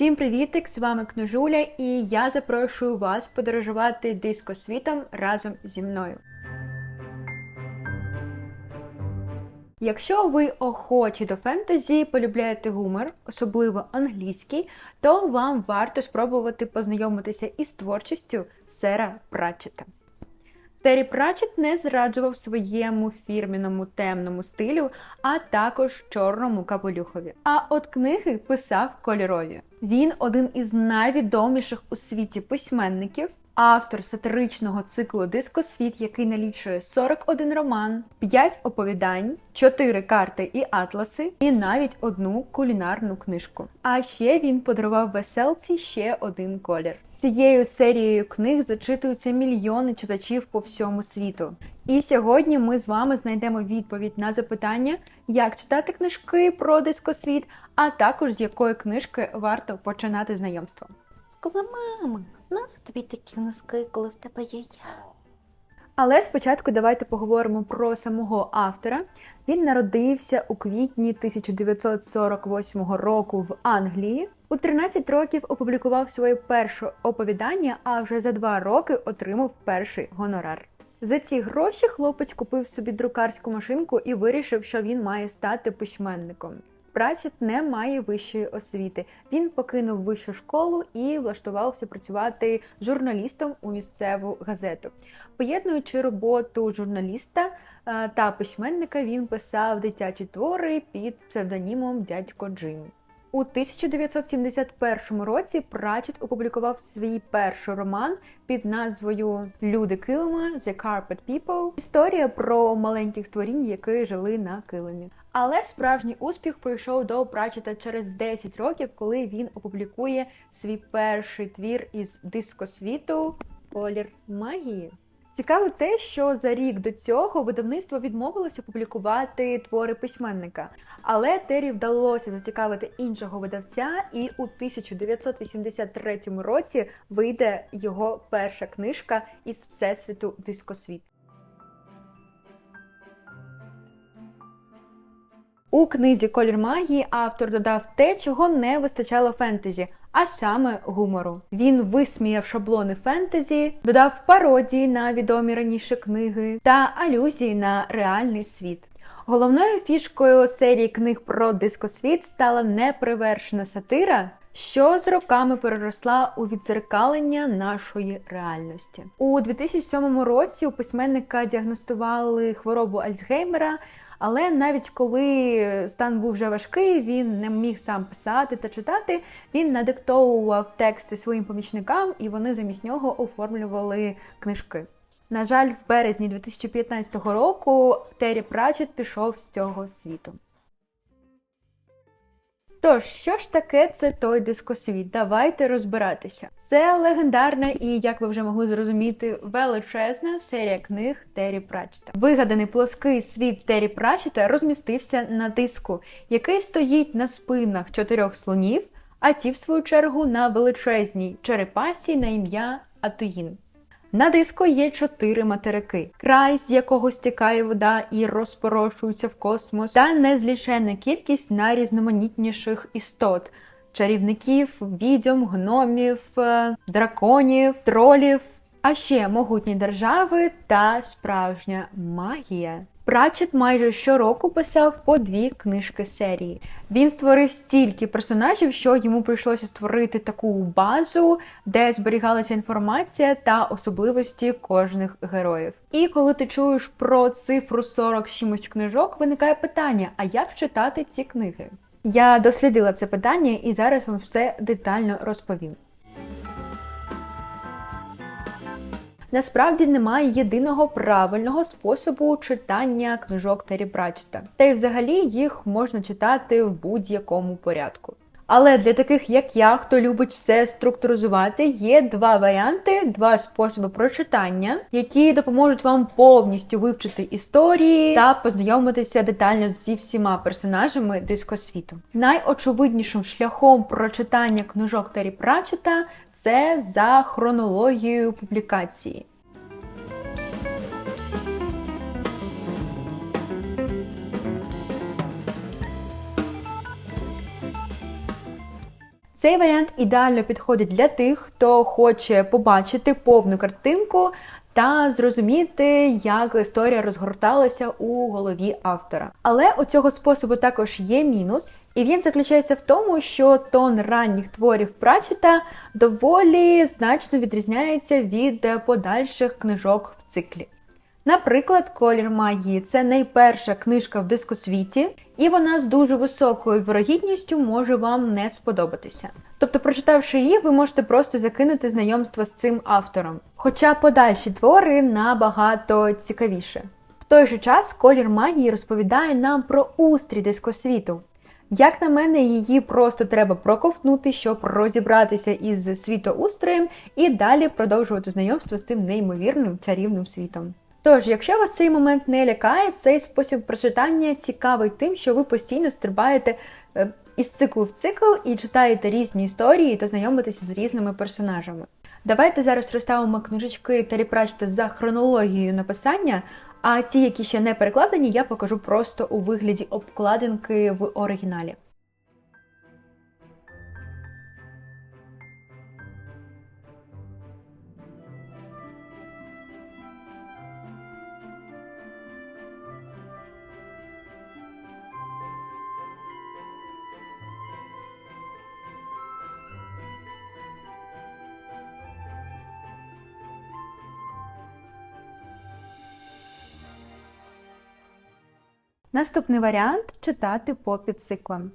Всім привітик! З вами Книжуля, і я запрошую вас подорожувати дискосвітом разом зі мною. Якщо ви охочі до фентезі, полюбляєте гумор, особливо англійський, то вам варто спробувати познайомитися із творчістю Сера Пратчета. Террі Пратчет не зраджував своєму фірміному темному стилю, а також чорному капелюхові. А от книги писав кольорові. Він один із найвідоміших у світі письменників, автор сатиричного циклу Дискосвіт, який налічує 41 роман, 5 оповідань, 4 карти і атласи, і навіть одну кулінарну книжку. А ще він подарував веселці ще один колір. Цією серією книг зачитуються мільйони читачів по всьому світу. І сьогодні ми з вами знайдемо відповідь на запитання, як читати книжки про дискосвіт, а також з якої книжки варто починати знайомство. Сказала, мама, нащо тобі такі носки, коли в тебе є я? Але спочатку давайте поговоримо про самого автора. Він народився у квітні 1948 року в Англії. У 13 років опублікував своє перше оповідання, а вже за два роки отримав перший гонорар. За ці гроші хлопець купив собі друкарську машинку і вирішив, що він має стати письменником. Пратчет не має вищої освіти. Він покинув вищу школу і влаштувався працювати журналістом у місцеву газету. Поєднуючи роботу журналіста е, та письменника, він писав дитячі твори під псевдонімом Дядько Джим. У 1971 році Пратчет опублікував свій перший роман під назвою Люди килима The Carpet People. Історія про маленьких створінь, які жили на килимі. Але справжній успіх прийшов до Пратчета через 10 років, коли він опублікує свій перший твір із дискосвіту Колір магії. Цікаво те, що за рік до цього видавництво відмовилося публікувати твори письменника, але Террі вдалося зацікавити іншого видавця, і у 1983 році вийде його перша книжка із всесвіту дискосвіт. У книзі Колір магії автор додав те, чого не вистачало фентезі, а саме гумору. Він висміяв шаблони фентезі, додав пародії на відомі раніше книги та алюзії на реальний світ. Головною фішкою серії книг про дискосвіт стала непривершена сатира, що з роками переросла у відзеркалення нашої реальності. У 2007 році у письменника діагностували хворобу Альцгеймера. Але навіть коли стан був вже важкий, він не міг сам писати та читати. Він надиктовував тексти своїм помічникам, і вони замість нього оформлювали книжки. На жаль, в березні 2015 року Террі Прачет пішов з цього світу. Тож, що ж таке це той дискосвіт? Давайте розбиратися. Це легендарна і, як ви вже могли зрозуміти, величезна серія книг Террі Пратчета. Вигаданий плоский світ Террі Пратчета розмістився на диску, який стоїть на спинах чотирьох слонів, а ті, в свою чергу, на величезній черепасі на ім'я Атуїн. На диску є чотири материки: край, з якого стікає вода і розпорошується в космос, та незліченна кількість найрізноманітніших істот: чарівників, відьом, гномів, е, драконів, тролів, а ще могутні держави та справжня магія. Пратчет майже щороку писав по дві книжки серії. Він створив стільки персонажів, що йому прийшлося створити таку базу, де зберігалася інформація та особливості кожних героїв. І коли ти чуєш про цифру 40 з чимось книжок, виникає питання: а як читати ці книги? Я дослідила це питання і зараз вам все детально розповім. Насправді немає єдиного правильного способу читання книжок Террі Пратчета. Та й взагалі їх можна читати в будь-якому порядку. Але для таких, як я, хто любить все структуризувати, є два варіанти, два способи прочитання, які допоможуть вам повністю вивчити історії та познайомитися детально зі всіма персонажами дискосвіту. Найочевиднішим шляхом прочитання книжок Террі Пратчета – це за хронологією публікації. Цей варіант ідеально підходить для тих, хто хоче побачити повну картинку та зрозуміти, як історія розгорталася у голові автора. Але у цього способу також є мінус, і він заключається в тому, що тон ранніх творів Пратчета доволі значно відрізняється від подальших книжок в циклі. Наприклад, Колір магії це найперша книжка в дискосвіті, і вона з дуже високою вирогідністю може вам не сподобатися. Тобто, прочитавши її, ви можете просто закинути знайомство з цим автором. Хоча подальші твори набагато цікавіше. В той же час колір магії розповідає нам про устрій дискосвіту. Як на мене, її просто треба проковтнути, щоб розібратися із світоустроєм і далі продовжувати знайомство з цим неймовірним чарівним світом. Тож, якщо вас цей момент не лякає, цей спосіб прочитання цікавий тим, що ви постійно стрибаєте е, із циклу в цикл і читаєте різні історії та знайомитеся з різними персонажами. Давайте зараз розставимо книжечки Террі Пратчета за хронологією написання, а ті, які ще не перекладені, я покажу просто у вигляді обкладинки в оригіналі. Наступний варіант читати по підциклам.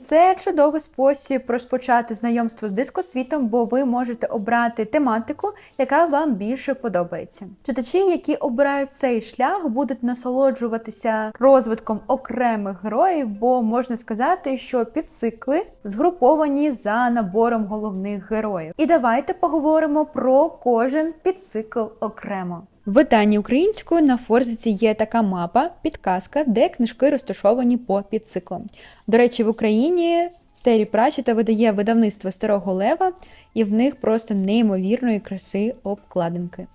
Це чудовий спосіб розпочати знайомство з дискосвітом, бо ви можете обрати тематику, яка вам більше подобається. Читачі, які обирають цей шлях, будуть насолоджуватися розвитком окремих героїв, бо можна сказати, що підцикли згруповані за набором головних героїв. І давайте поговоримо про кожен підцикл окремо. В виданні українською на форзиці є така мапа, підказка, де книжки розташовані по підциклам. До речі, в Україні Террі Прачета видає видавництво Старого Лева, і в них просто неймовірної краси обкладинки.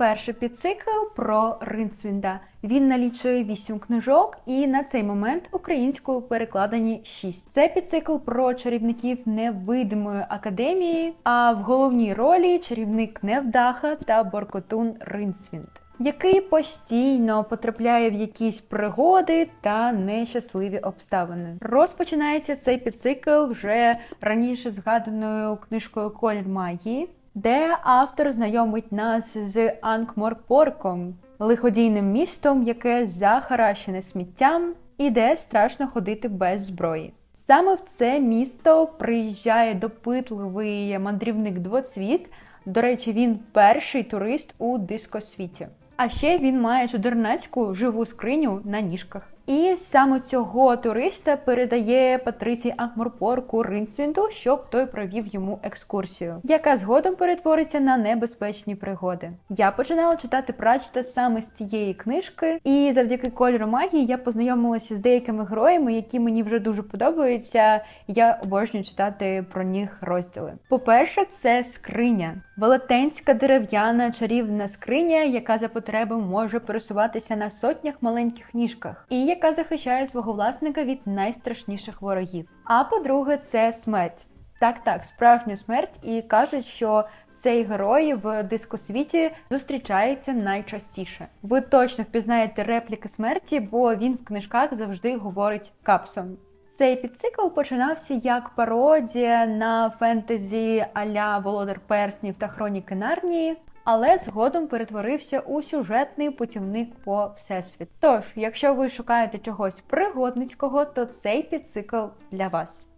Перший підцикл про Ринцвінда. Він налічує 8 книжок, і на цей момент українською перекладені 6. Це підцикл про чарівників невидимої академії, а в головній ролі чарівник Невдаха та Боркотун Ринцвінд. Який постійно потрапляє в якісь пригоди та нещасливі обставини. Розпочинається цей підцикл вже раніше згаданою книжкою Колір магії, де автор знайомить нас з Анкморпорком, лиходійним містом, яке захаращене сміттям і де страшно ходити без зброї. Саме в це місто приїжджає допитливий мандрівник Двоцвіт. До речі, він перший турист у дискосвіті. А ще він має чудернацьку живу скриню на ніжках. І саме цього туриста передає Патриції Анкморпорку Ринсвінду, щоб той провів йому екскурсію, яка згодом перетвориться на небезпечні пригоди. Я починала читати Прачта саме з цієї книжки, і завдяки кольору магії я познайомилася з деякими героями, які мені вже дуже подобаються. Я обожнюю читати про них розділи. По-перше, це скриня. Велетенська дерев'яна чарівна скриня, яка за потреби може пересуватися на сотнях маленьких ніжках, і яка захищає свого власника від найстрашніших ворогів. А по-друге, це смерть. Так, так, справжня смерть, і кажуть, що цей герой в дискосвіті зустрічається найчастіше. Ви точно впізнаєте репліки смерті, бо він в книжках завжди говорить капсом. Цей підцикл починався як пародія на фентезі аля Володар Перснів та Хроніки Нарнії, але згодом перетворився у сюжетний путівник по всесвіт. Тож, якщо ви шукаєте чогось пригодницького, то цей підцикл для вас.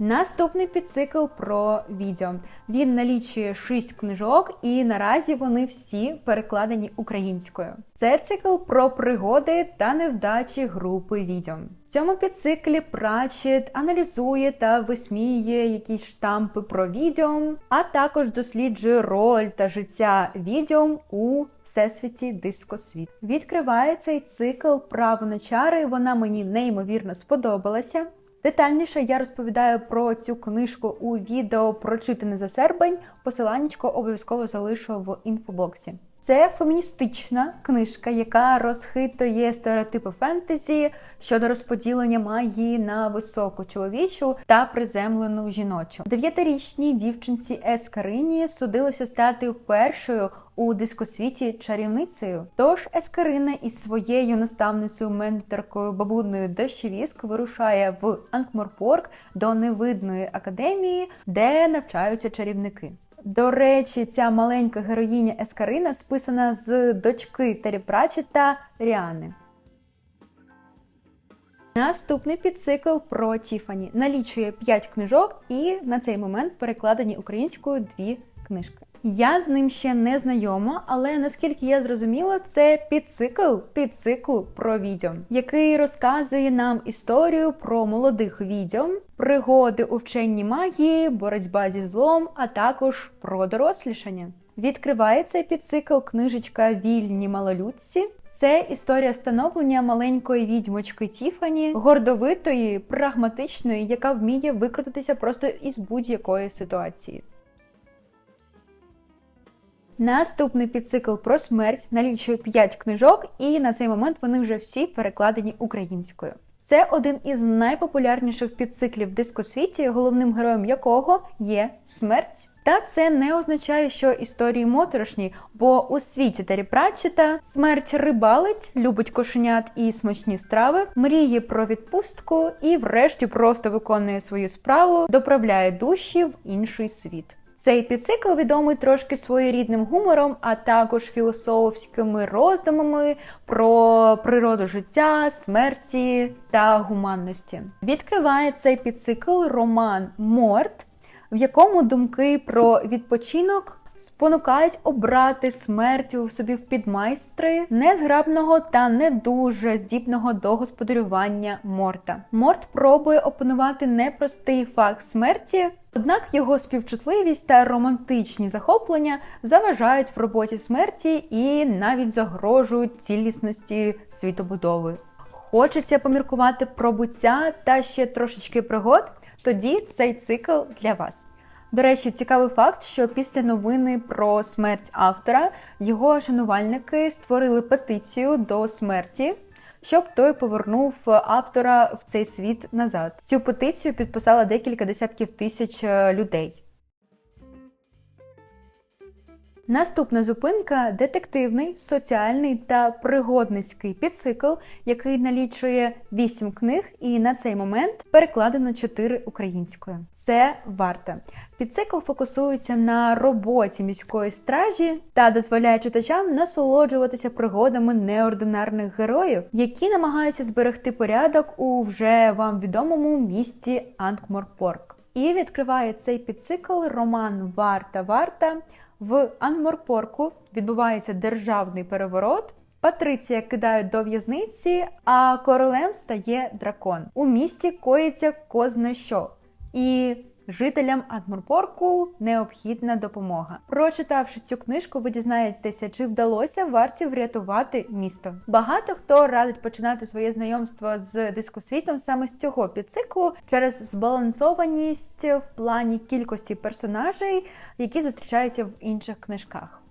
Наступний підцикл про відео. Він налічує 6 книжок, і наразі вони всі перекладені українською. Це цикл про пригоди та невдачі групи відео. В цьому підциклі Пратчет аналізує та висміює якісь штампи про відео, а також досліджує роль та життя відео у всесвіті дискосвіт. Відкриває цей цикл право на чари. Вона мені неймовірно сподобалася. Детальніше я розповідаю про цю книжку у відео прочитане за серпень. Посиланнячко обов'язково залишу в інфоблоксі. Це феміністична книжка, яка розхитує стереотипи фентезі щодо розподілення магії на високу чоловічу та приземлену жіночу. Дев'ятирічній дівчинці Ескарині судилося стати першою у дискосвіті чарівницею. Тож Ескарина із своєю наставницею менторкою бабуною Дощевіск вирушає в Анкморпорк до невидної академії, де навчаються чарівники. До речі, ця маленька героїня Ескарина списана з дочки Террі Пратчета Ріани. Наступний підцикл про Тіфані налічує 5 книжок, і на цей момент перекладені українською дві книжки. Я з ним ще не знайома, але наскільки я зрозуміла, це підцикл підциклу про відьом, який розказує нам історію про молодих відьом, пригоди у вченні магії, боротьба зі злом, а також про дорослішання. Відкриває цей підцикл книжечка Вільні малолюдці. Це історія становлення маленької відьмочки Тіфані, гордовитої, прагматичної, яка вміє викрутитися просто із будь-якої ситуації. Наступний підцикл про смерть налічує 5 книжок, і на цей момент вони вже всі перекладені українською. Це один із найпопулярніших підциклів в дискосвіті, головним героєм якого є смерть. Та це не означає, що історії моторошні, бо у світі Террі Пратчета смерть рибалить, любить кошенят і смачні страви, мріє про відпустку і, врешті, просто виконує свою справу, доправляє душі в інший світ. Цей підцикл відомий трошки своєрідним гумором, а також філософськими роздумами про природу життя, смерті та гуманності. Відкриває цей підцикл роман Морт, в якому думки про відпочинок спонукають обрати смерть у собі в підмайстри незграбного та не дуже здібного до господарювання Морта. Морт пробує опанувати непростий факт смерті. Однак його співчутливість та романтичні захоплення заважають в роботі смерті і навіть загрожують цілісності світобудови. Хочеться поміркувати про буття та ще трошечки пригод, тоді цей цикл для вас. До речі, цікавий факт, що після новини про смерть автора його шанувальники створили петицію до смерті, щоб той повернув автора в цей світ назад. Цю петицію підписала декілька десятків тисяч е, людей. Наступна зупинка детективний, соціальний та пригодницький підцикл, який налічує 8 книг, і на цей момент перекладено 4 українською. Це варта. Підцикл фокусується на роботі міської стражі та дозволяє читачам насолоджуватися пригодами неординарних героїв, які намагаються зберегти порядок у вже вам відомому місті Анкморпорк. І відкриває цей підцикл роман Варта Варта. В Анморпорку відбувається державний переворот. Патриція кидають до в'язниці, а королем стає дракон. У місті коїться козне що. І жителям Анморпорку необхідна допомога. Прочитавши цю книжку, ви дізнаєтеся, чи вдалося варті врятувати місто. Багато хто радить починати своє знайомство з дискосвітом саме з цього підциклу через збалансованість в плані кількості персонажей, які зустрічаються в інших книжках.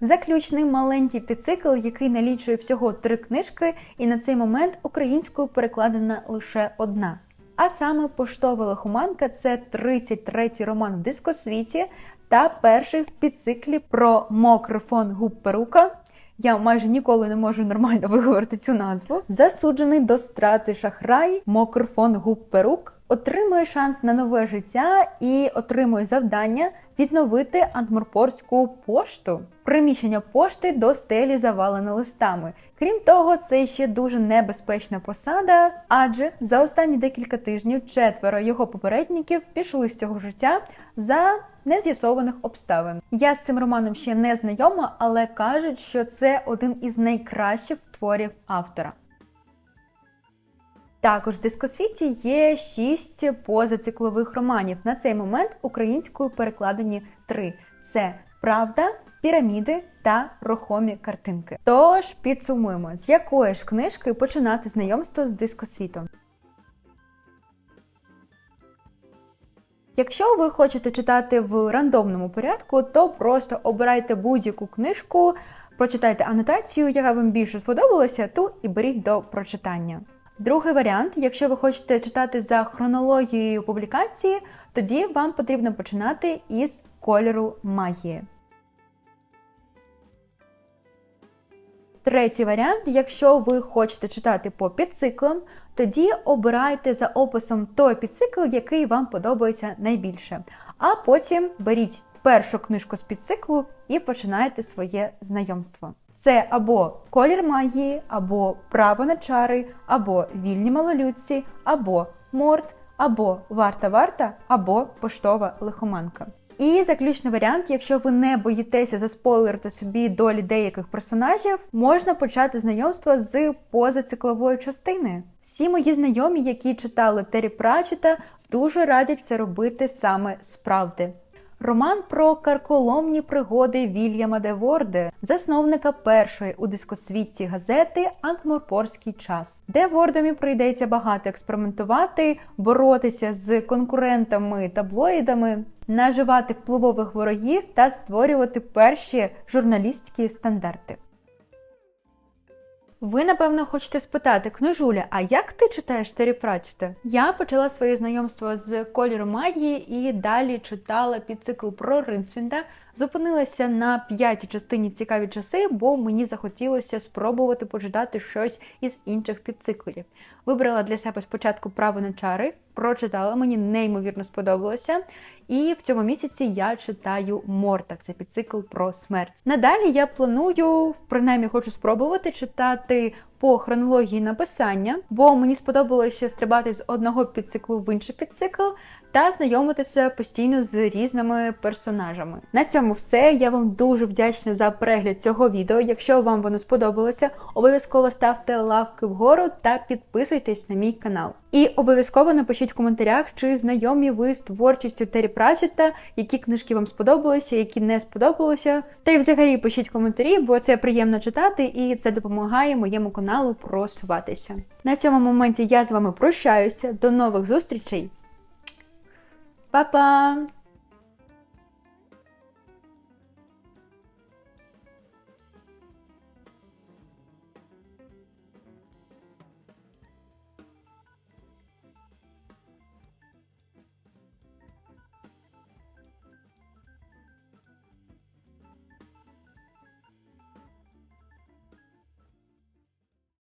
Заключний маленький підцикл, який налічує всього три книжки, і на цей момент українською перекладена лише одна. А саме поштова лихоманка це 33-й роман в дискосвіті та перший в підциклі про мокрофон перука. Я майже ніколи не можу нормально виговорити цю назву. Засуджений до страти шахрай, мокрофон губ перук отримує шанс на нове життя і отримує завдання відновити Антморпорську пошту. Приміщення пошти до стелі завалене листами. Крім того, це ще дуже небезпечна посада, адже за останні декілька тижнів четверо його попередників пішли з цього життя за нез'ясованих обставин. Я з цим романом ще не знайома, але кажуть, що це один із найкращих творів автора. Також в дискосвіті є шість позациклових романів. На цей момент українською перекладені три: це Правда, піраміди та рухомі картинки. Тож підсумуємо, з якої ж книжки починати знайомство з дискосвітом. Якщо ви хочете читати в рандомному порядку, то просто обирайте будь-яку книжку, прочитайте анотацію, яка вам більше сподобалася, ту і беріть до прочитання. Другий варіант, якщо ви хочете читати за хронологією публікації, тоді вам потрібно починати із кольору магії. Третій варіант, якщо ви хочете читати по підциклам, тоді обирайте за описом той підцикл, який вам подобається найбільше. А потім беріть першу книжку з підциклу і починайте своє знайомство. Це або колір магії, або право на чари, або вільні малолюдці, або морд, або варта-варта, або поштова лихоманка. І заключний варіант, якщо ви не боїтеся заспойлерити собі долі деяких персонажів, можна почати знайомство з позациклової частини. Всі мої знайомі, які читали Террі Прачета, дуже радять це робити саме справди. Роман про карколомні пригоди Вільяма де Ворде, засновника першої у дискосвітці газети Антморпорський час, де Вордомі прийдеться багато експериментувати, боротися з конкурентами таблоїдами, наживати впливових ворогів та створювати перші журналістські стандарти. Ви, напевно, хочете спитати, книжуля, а як ти читаєш Террі Пратчета? Я почала своє знайомство з кольором магії і далі читала підцикл про Ринсвінда. Зупинилася на п'ятій частині цікаві часи, бо мені захотілося спробувати почитати щось із інших підциклів. Вибрала для себе спочатку право на чари, прочитала, мені неймовірно сподобалося. І в цьому місяці я читаю Морта, це підцикл про смерть. Надалі я планую, принаймні хочу спробувати читати по хронології написання, бо мені сподобалося стрибати з одного підциклу в інший підцикл та знайомитися постійно з різними персонажами. На цьому все. Я вам дуже вдячна за перегляд цього відео. Якщо вам воно сподобалося, обов'язково ставте лавки вгору та підписуйтесь на мій канал. І обов'язково напишіть в коментарях, чи знайомі ви з творчістю Террі Пратчета, які книжки вам сподобалися, які не сподобалися. Та й взагалі пишіть коментарі, бо це приємно читати і це допомагає моєму каналу просуватися. На цьому моменті я з вами прощаюся. До нових зустрічей! Pa, pa!